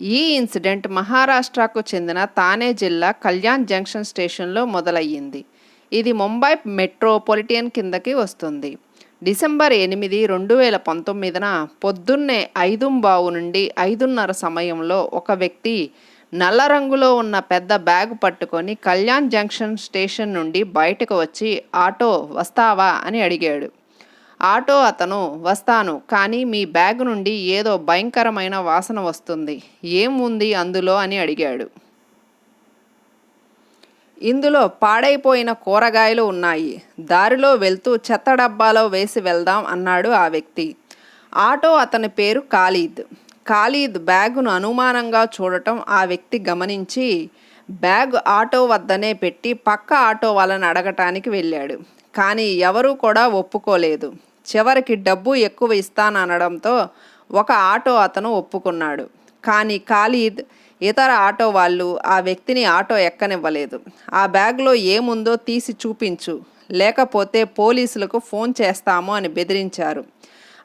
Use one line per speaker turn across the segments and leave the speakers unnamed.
ఈ ఇన్సిడెంట్ మహారాష్ట్రకు చెందిన తానే జిల్లా కళ్యాణ్ జంక్షన్ స్టేషన్లో మొదలయ్యింది. ఇది ముంబై మెట్రోపాలిటన్ కిందకి వస్తుంది. డిసెంబర్ ఎనిమిది రెండు వేల పంతొమ్మిదిన పొద్దున్నే ఐదుంబావు నుండి ఐదున్నర సమయంలో ఒక వ్యక్తి నల్ల రంగులో ఉన్న పెద్ద బ్యాగ్ పట్టుకొని కళ్యాణ్ జంక్షన్ స్టేషన్ నుండి బయటకు వచ్చి ఆటో వస్తావా? అని అడిగాడు. ఆటో అతను వస్తాను. కానీ మీ బ్యాగ్ నుండి ఏదో భయంకరమైన వాసన వస్తుంది. ఏం ఉంది అందులో అని అడిగాడు. ఇందులో పాడైపోయిన కూరగాయలు ఉన్నాయి. దారిలో వెళ్తూ చెత్త డబ్బాలో వేసి వెళ్దాం అన్నాడు ఆ వ్యక్తి. ఆటో అతని పేరు ఖాళీద్. ఖాళీద్ బ్యాగును అనుమానంగా చూడటం ఆ వ్యక్తి గమనించి బ్యాగ్ ఆటో వద్దనే పెట్టి పక్క ఆటో వాళ్ళని అడగటానికి వెళ్ళాడు. కానీ ఎవరూ కూడా ఒప్పుకోలేదు. చివరికి డబ్బు ఎక్కువ ఇస్తాననడంతో ఒక ఆటో అతను ఒప్పుకున్నాడు. కానీ ఖాళీద్ ఇతర ఆటో వాళ్ళు ఆ వ్యక్తిని ఆటో ఎక్కనివ్వలేదు. ఆ బ్యాగ్లో ఏముందో తీసి చూపించు లేకపోతే పోలీసులకు ఫోన్ చేస్తాము అని బెదిరించారు.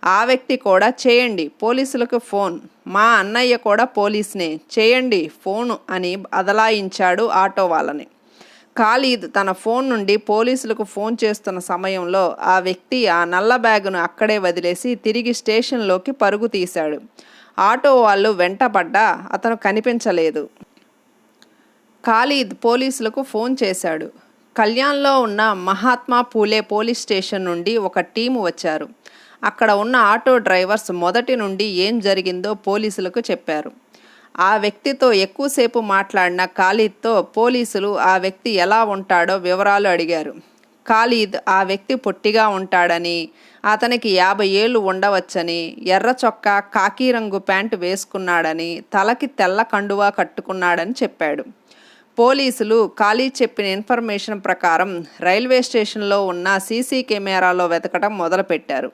ఆ వ్యక్తి కూడా చేయండి పోలీసులకు ఫోన్. మా అన్నయ్య కూడా పోలీస్నే చేయండి ఫోన్ అని బదలాయించాడు ఆటో వాళ్ళని. ఖాలీద్ తన ఫోన్ నుండి పోలీసులకు ఫోన్ చేస్తున్న సమయంలో ఆ వ్యక్తి ఆ నల్ల బ్యాగును అక్కడే వదిలేసి తిరిగి స్టేషన్లోకి పరుగు తీశాడు. ఆటో వాళ్ళు వెంటపడ్డా అతను కనిపించలేదు. ఖాలీద్ పోలీసులకు ఫోన్ చేశాడు. కళ్యాణ్లో ఉన్న మహాత్మా పూలే పోలీస్ స్టేషన్ నుండి ఒక టీము వచ్చారు. అక్కడ ఉన్న ఆటో డ్రైవర్స్ మొదటి నుండి ఏం జరిగిందో పోలీసులకు చెప్పారు. ఆ వ్యక్తితో ఎక్కువసేపు మాట్లాడిన ఖాళీద్తో పోలీసులు ఆ వ్యక్తి ఎలా ఉంటాడో వివరాలు అడిగారు. ఖాళీద్ ఆ వ్యక్తి పొట్టిగా ఉంటాడని అతనికి యాభై ఏళ్ళు ఉండవచ్చని ఎర్ర చొక్కా కాకీ రంగు ప్యాంటు వేసుకున్నాడని తలకి తెల్ల కండువా కట్టుకున్నాడని చెప్పాడు. పోలీసులు ఖాళీ చెప్పిన ఇన్ఫర్మేషన్ ప్రకారం రైల్వే స్టేషన్లో ఉన్న సీసీ కెమెరాలో వెతకడం మొదలుపెట్టారు.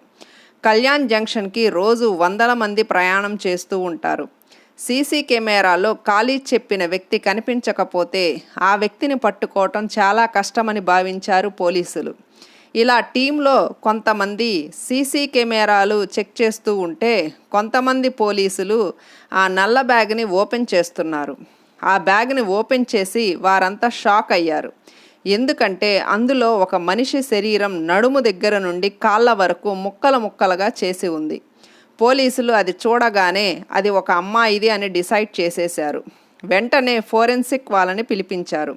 కళ్యాణ్ జంక్షన్కి రోజు వందల మంది ప్రయాణం చేస్తూ ఉంటారు. సీసీ కెమెరాలో ఖాళీ చెప్పిన వ్యక్తి కనిపించకపోతే ఆ వ్యక్తిని పట్టుకోవటం చాలా కష్టమని భావించారు పోలీసులు. ఇలా టీంలో కొంతమంది సీసీ కెమెరాలు చెక్ చేస్తూ ఉంటే కొంతమంది పోలీసులు ఆ నల్ల బ్యాగ్ని ఓపెన్ చేస్తున్నారు. ఆ బ్యాగ్ని ఓపెన్ చేసి వారంతా షాక్ అయ్యారు. ఎందుకంటే అందులో ఒక మనిషి శరీరం నడుము దగ్గర నుండి కాళ్ళ వరకు ముక్కలు ముక్కలుగా చేసి ఉంది. పోలీసులు అది చూడగానే అది ఒక అమ్మాయిది అని డిసైడ్ చేసేశారు. వెంటనే ఫోరెన్సిక్ వాళ్ళని పిలిపించారు.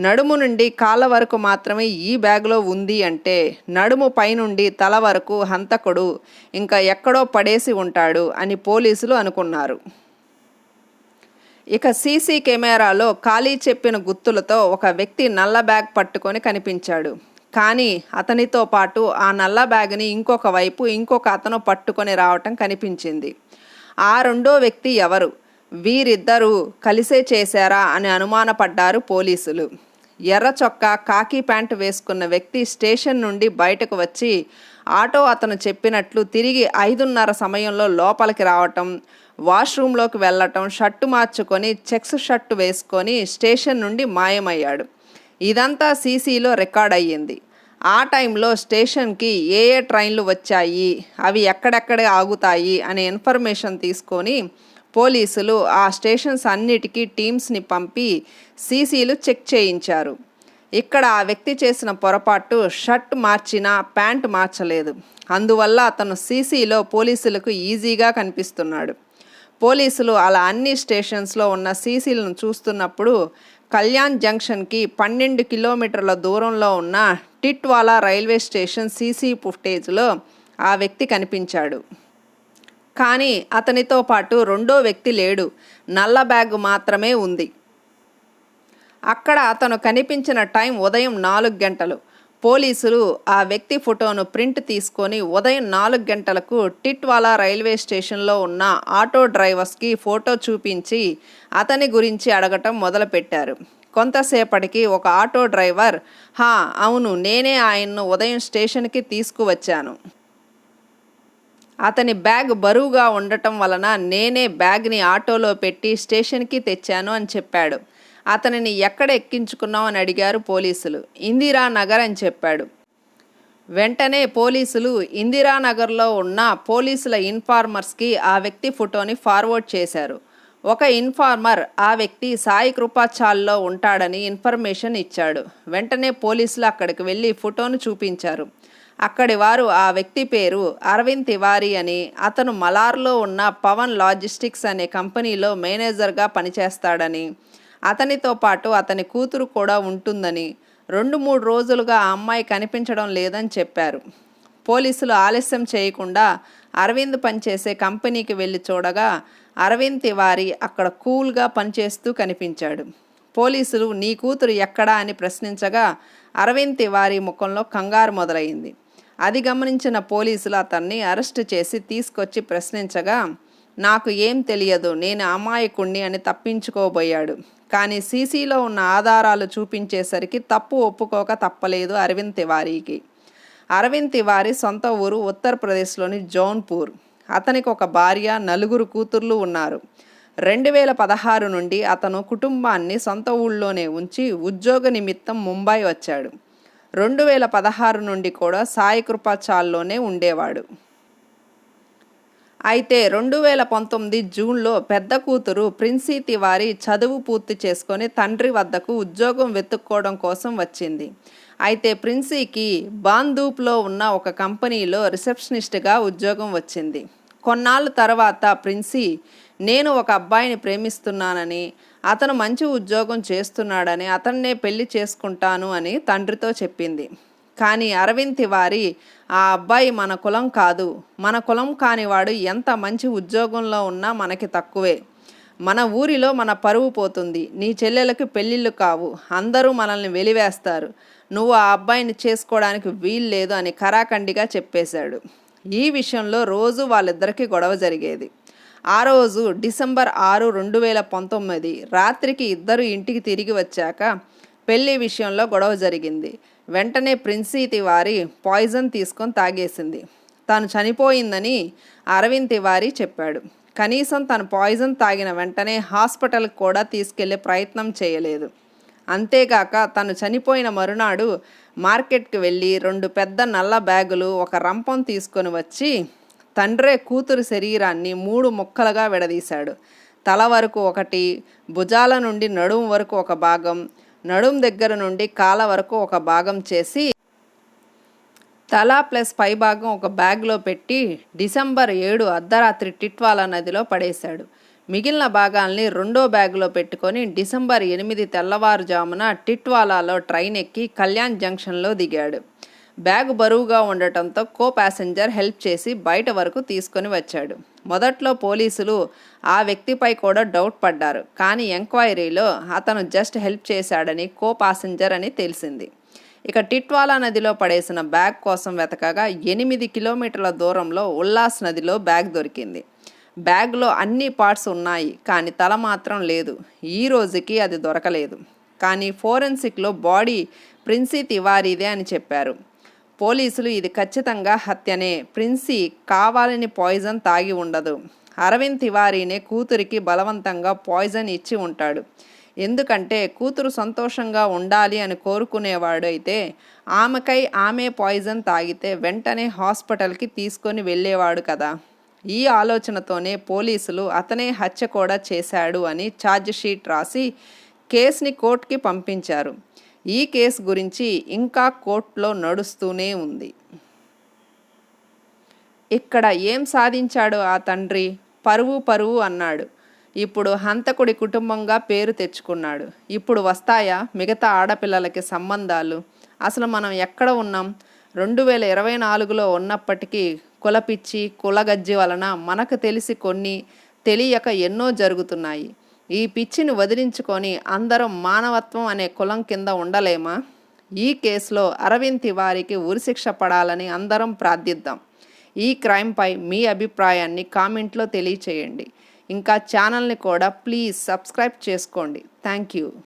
నడుము నుండి కాళ్ళ వరకు మాత్రమే ఈ బ్యాగ్లో ఉంది అంటే నడుము పైనుండి తల వరకు హంతకుడు ఇంకా ఎక్కడో పడేసి ఉంటాడు అని పోలీసులు అనుకున్నారు. ఇక సీసీ కెమెరాలో ఖాళీ చెప్పిన గుర్తులతో ఒక వ్యక్తి నల్ల బ్యాగ్ పట్టుకొని కనిపించాడు. కానీ అతనితో పాటు ఆ నల్ల బ్యాగ్ని ఇంకొక వైపు ఇంకొక అతను పట్టుకొని రావటం కనిపించింది. ఆ రెండో వ్యక్తి ఎవరు? వీరిద్దరూ కలిసే చేశారా అని అనుమానపడ్డారు పోలీసులు. ఎర్ర చొక్కా కాకి ప్యాంటు వేసుకున్న వ్యక్తి స్టేషన్ నుండి బయటకు వచ్చి ఆటో అతను చెప్పినట్లు తిరిగి ఐదున్నర సమయంలో లోపలికి రావటం వాష్రూమ్లోకి వెళ్ళటం షర్టు మార్చుకొని చెక్స్ షర్టు వేసుకొని స్టేషన్ నుండి మాయమయ్యాడు. ఇదంతా సీసీలో రికార్డ్ అయ్యింది. ఆ టైంలో స్టేషన్కి ఏ ఏ ట్రైన్లు వచ్చాయి అవి ఎక్కడెక్కడ ఆగుతాయి అనే ఇన్ఫర్మేషన్ తీసుకొని పోలీసులు ఆ స్టేషన్స్ అన్నిటికీ టీమ్స్ని పంపి సీసీలు చెక్ చేయించారు. ఇక్కడ ఆ వ్యక్తి చేసిన పొరపాటు షర్ట్ మార్చినా ప్యాంట్ మార్చలేదు. అందువల్ల అతను సీసీలో పోలీసులకు ఈజీగా కనిపిస్తున్నాడు. పోలీసులు అలా అన్ని స్టేషన్స్లో ఉన్న సీసీలను చూస్తున్నప్పుడు కళ్యాణ్ జంక్షన్కి పన్నెండు కిలోమీటర్ల దూరంలో ఉన్న టిట్వాలా రైల్వే స్టేషన్ సీసీ ఫుటేజ్లో ఆ వ్యక్తి కనిపించాడు. కానీ అతనితో పాటు రెండో వ్యక్తి లేడు. నల్ల బ్యాగ్ మాత్రమే ఉంది. అక్కడ అతను కనిపించిన టైం ఉదయం నాలుగు గంటలు. పోలీసులు ఆ వ్యక్తి ఫోటోను ప్రింట్ తీసుకొని ఉదయం నాలుగు గంటలకు టిట్వాలా రైల్వే స్టేషన్లో ఉన్న ఆటో డ్రైవర్స్కి ఫోటో చూపించి అతని గురించి అడగటం మొదలుపెట్టారు. కొంతసేపటికి ఒక ఆటో డ్రైవర్ హా అవును నేనే ఆయన్ను ఉదయం స్టేషన్కి తీసుకువచ్చాను. అతని బ్యాగ్ బరువుగా ఉండటం వలన నేనే బ్యాగ్ని ఆటోలో పెట్టి స్టేషన్కి తెచ్చాను అని చెప్పాడు. అతనిని ఎక్కడ ఎక్కించుకున్నావు అని అడిగారు పోలీసులు. ఇందిరానగర్ అని చెప్పాడు. వెంటనే పోలీసులు ఇందిరానగర్లో ఉన్న పోలీసుల ఇన్ఫార్మర్స్కి ఆ వ్యక్తి ఫోటోని ఫార్వర్డ్ చేశారు. ఒక ఇన్ఫార్మర్ ఆ వ్యక్తి సాయి కృపాచాల్లో ఉంటాడని ఇన్ఫర్మేషన్ ఇచ్చాడు. వెంటనే పోలీసులు అక్కడికి వెళ్ళి ఫోటోను చూపించారు. అక్కడి వారు ఆ వ్యక్తి పేరు అరవింద్ తివారీ అని అతను మలార్లో ఉన్న పవన్ లాజిస్టిక్స్ అనే కంపెనీలో మేనేజర్గా పనిచేస్తాడని అతనితో పాటు అతని కూతురు కూడా ఉంటుందని రెండు మూడు రోజులుగా ఆ అమ్మాయి కనిపించడం లేదని చెప్పారు. పోలీసులు ఆలస్యం చేయకుండా అరవింద్ పనిచేసే కంపెనీకి వెళ్ళి చూడగా అరవింద్ తివారీ అక్కడ కూల్గా పనిచేస్తూ కనిపించాడు. పోలీసులు నీ కూతురు ఎక్కడా? అని ప్రశ్నించగా అరవింద్ తివారీ ముఖంలో కంగారు మొదలైంది. అది గమనించిన పోలీసులు అతన్ని అరెస్ట్ చేసి తీసుకొచ్చి ప్రశ్నించగా నాకు ఏం తెలియదు నేను అమాయకుణ్ణి అని తప్పించుకోబోయాడు. కానీ సీసీలో ఉన్న ఆధారాలు చూపించేసరికి తప్పు ఒప్పుకోక తప్పలేదు అరవింద్ తివారీకి. అరవింద్ తివారి సొంత ఊరు ఉత్తరప్రదేశ్లోని జౌన్పూర్. అతనికి ఒక భార్య నలుగురు కూతుర్లు ఉన్నారు. రెండు వేల పదహారు నుండి అతను కుటుంబాన్ని సొంత ఊళ్ళోనే ఉంచి ఉద్యోగ నిమిత్తం ముంబై వచ్చాడు. రెండు వేల పదహారు నుండి కూడా సాయి కృపాచాల్లోనే ఉండేవాడు. అయితే రెండు వేల పంతొమ్మిది జూన్లో పెద్ద కూతురు ప్రిన్సీ తివారీ చదువు పూర్తి చేసుకొని తండ్రి వద్దకు ఉద్యోగం వెతుక్కోవడం కోసం వచ్చింది. అయితే ప్రిన్సీకి బాందూప్లో ఉన్న ఒక కంపెనీలో రిసెప్షనిస్ట్గా ఉద్యోగం వచ్చింది. కొన్నాళ్ళ తర్వాత ప్రిన్సీ నేను ఒక అబ్బాయిని ప్రేమిస్తున్నానని అతను మంచి ఉద్యోగం చేస్తున్నాడని అతన్నే పెళ్ళి చేసుకుంటాను అని తండ్రితో చెప్పింది. కానీ అరవింద్ తివారి ఆ అబ్బాయి మన కులం కాదు. మన కులం కానివాడు ఎంత మంచి ఉద్యోగంలో ఉన్నా మనకి తక్కువే. మన ఊరిలో మన పరువు పోతుంది. నీ చెల్లెలకు పెళ్ళిళ్ళు కావు. అందరూ మనల్ని వెలివేస్తారు. నువ్వు ఆ అబ్బాయిని చేసుకోవడానికి వీల్లేదు అని కరాఖండిగా చెప్పేశాడు. ఈ విషయంలో రోజు వాళ్ళిద్దరికీ గొడవ జరిగేది. ఆ రోజు డిసెంబర్ ఆరు రెండు వేల పంతొమ్మిది రాత్రికి ఇద్దరు ఇంటికి తిరిగి వచ్చాక పెళ్ళి విషయంలో గొడవ జరిగింది. వెంటనే ప్రిన్సీ తివారి పాయిజన్ తీసుకొని తాగేసింది. తాను చనిపోయిందని అరవింద్ తివారీ చెప్పాడు. కనీసం తను పాయిజన్ తాగిన వెంటనే హాస్పిటల్కి కూడా తీసుకెళ్ళే ప్రయత్నం చేయలేదు. అంతేగాక తను చనిపోయిన మరునాడు మార్కెట్కి వెళ్ళి రెండు పెద్ద నల్ల బ్యాగులు ఒక రంపం తీసుకొని వచ్చి తండ్రే కూతురు శరీరాన్ని మూడు ముక్కలుగా విడదీశాడు. తల వరకు ఒకటి భుజాల నుండి నడుం వరకు ఒక భాగం నడుం దగ్గర నుండి కాల వరకు ఒక భాగం చేసి తల ప్లస్ పై భాగం ఒక బ్యాగ్లో పెట్టి డిసెంబర్ ఏడు అర్ధరాత్రి టిట్వాలా నదిలో పడేశాడు. మిగిలిన భాగాల్ని రెండో బ్యాగులో పెట్టుకొని డిసెంబర్ ఎనిమిది తెల్లవారుజామున టిట్వాలాలో ట్రైన్ ఎక్కి కళ్యాణ్ జంక్షన్లో దిగాడు. బ్యాగ్ బరువుగా ఉండటంతో కో ప్యాసింజర్ హెల్ప్ చేసి బయట వరకు తీసుకొని వచ్చాడు. మొదట్లో పోలీసులు ఆ వ్యక్తిపై కూడా డౌట్ పడ్డారు. కానీ ఎంక్వైరీలో అతను జస్ట్ హెల్ప్ చేశాడని కో ప్యాసింజర్ అని తెలిసింది. ఇక టిట్వాలా నదిలో పడేసిన బ్యాగ్ కోసం వెతకగా ఎనిమిది కిలోమీటర్ల దూరంలో ఉల్లాస్ నదిలో బ్యాగ్ దొరికింది. బ్యాగ్లో అన్ని పార్ట్స్ ఉన్నాయి కానీ తల మాత్రం లేదు. ఈ రోజుకి అది దొరకలేదు. కానీ ఫోరెన్సిక్లో బాడీ ప్రిన్సీ తివారీదే అని చెప్పారు. పోలీసులు ఇది ఖచ్చితంగా హత్యనే. ప్రిన్సీ కావాలని పాయిజన్ తాగి ఉండదు. అరవింద్ తివారీనే కూతురికి బలవంతంగా పాయిజన్ ఇచ్చి ఉంటాడు. ఎందుకంటే కూతురు సంతోషంగా ఉండాలి అని కోరుకునేవాడు అయితే ఆమెకై ఆమె పాయిజన్ తాగితే వెంటనే హాస్పిటల్కి తీసుకొని వెళ్ళేవాడు కదా. ఈ ఆలోచనతోనే పోలీసులు అతనే హత్య కూడా చేశాడు అని ఛార్జ్ షీట్ రాసి కేసుని కోర్టుకి పంపించారు. ఈ కేసు గురించి ఇంకా కోర్టులో నడుస్తూనే ఉంది. ఇక్కడ ఏం సాధించాడు ఆ తండ్రి? పరువు పరువు అన్నాడు. ఇప్పుడు హంతకుడి కుటుంబంగా పేరు తెచ్చుకున్నాడు. ఇప్పుడు వస్తాయా? మిగతా ఆడపిల్లలకి సంబంధాలు? అసలు మనం ఎక్కడ ఉన్నాం? రెండు వేల ఇరవై నాలుగులో ఉన్నప్పటికీ కులపిచ్చి కులగజ్జి వలన మనకు తెలిసి కొన్ని తెలియక ఎన్నో జరుగుతున్నాయి. ఈ పిచ్చిని వదిలించుకొని అందరం మానవత్వం అనే కులం కింద ఉండలేమా? ఈ కేసులో అరవింద్ తివారికి ఉరిశిక్ష పడాలని అందరం ప్రార్థిద్దాం. ఈ క్రైమ్పై మీ అభిప్రాయాన్ని కామెంట్లో తెలియచేయండి. ఇంకా ఛానల్ని కూడా ప్లీజ్ సబ్స్క్రైబ్ చేసుకోండి. Thank you.